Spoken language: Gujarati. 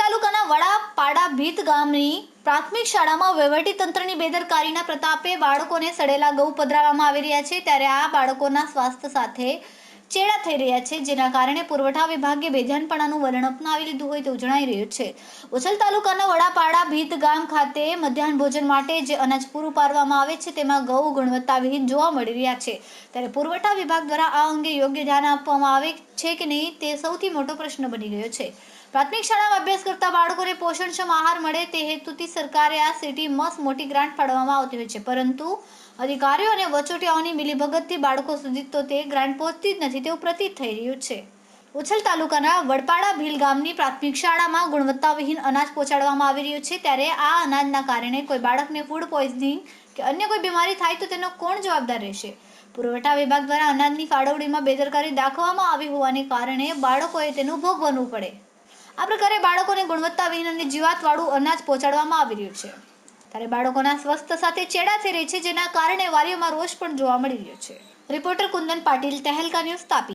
તાલુકાના વડા પાડા ભીત ગામની પ્રાથમિક શાળામાં વહીવટી તંત્રની બેદરકારીના પ્રતાપે બાળકોને સડેલા ગૌ પધરાવવામાં આવી રહ્યા છે. ત્યારે આ બાળકોના સ્વાસ્થ્ય સાથે ચેડા થઈ રહ્યા છે. જેના કારણે પુરવઠા વિભાગે બેધ્યાનપણાનું વલણ અપનાવી લીધું હોય તેવું જણાઈ રહ્યું છે. ઉછલ તાલુકાના વડાપાડા ભીત ગામ ખાતે મધ્યાહન ભોજન માટે જે અનાજ પૂરું પાડવામાં આવે છે, તેમાં ગૌ ગુણવત્તાવિહીન જોવા મળી રહ્યા છે. ત્યારે પુરવઠા વિભાગ દ્વારા આ અંગે યોગ્ય ધ્યાન આપવામાં આવે છે કે નહીં તે સૌથી મોટો પ્રશ્ન બની ગયો છે. પ્રાથમિક શાળામાં અભ્યાસ કરતા બાળકોને પોષણક્ષમ આહાર મળે તે હેતુથી સરકારે આ સિટી મસ્ત મોટી ગ્રાન્ટ ફાળવવામાં આવતી હોય છે. પરંતુ અધિકારીઓ અને વચોટિયાઓની મિલીભગતથી બાળકો સુધી તો તે ગ્રાન્ટ પહોંચતી જ નથી, તેવું પ્રતીત થઈ રહ્યું છે. ઉછલ તાલુકાના વડપાડા ભીલ ગામની પ્રાથમિક શાળામાં ગુણવત્તાવિહીન અનાજ પહોંચાડવામાં આવી રહ્યું છે. ત્યારે આ અનાજના કારણે કોઈ બાળકને ફૂડ પોઈઝનિંગ કે અન્ય કોઈ બીમારી થાય તો તેનો કોણ જવાબદાર રહેશે? પુરવઠા વિભાગ દ્વારા અનાજની ફાળવણીમાં બેદરકારી દાખવવામાં આવી હોવાને કારણે બાળકોએ તેનું ભોગવવું પડે. આ પ્રકારે બાળકોને ગુણવત્તાવિહીન અને જીવાતવાળું અનાજ પહોંચાડવામાં આવી રહ્યું છે. ત્યારે બાળકોના સ્વસ્થ સાથે ચેડા થઈ રહી છે, જેના કારણે વાલીઓમાં રોષ પણ જોવા મળી રહ્યો છે. Reporter Kundan Patil, Tehelka news Tapi.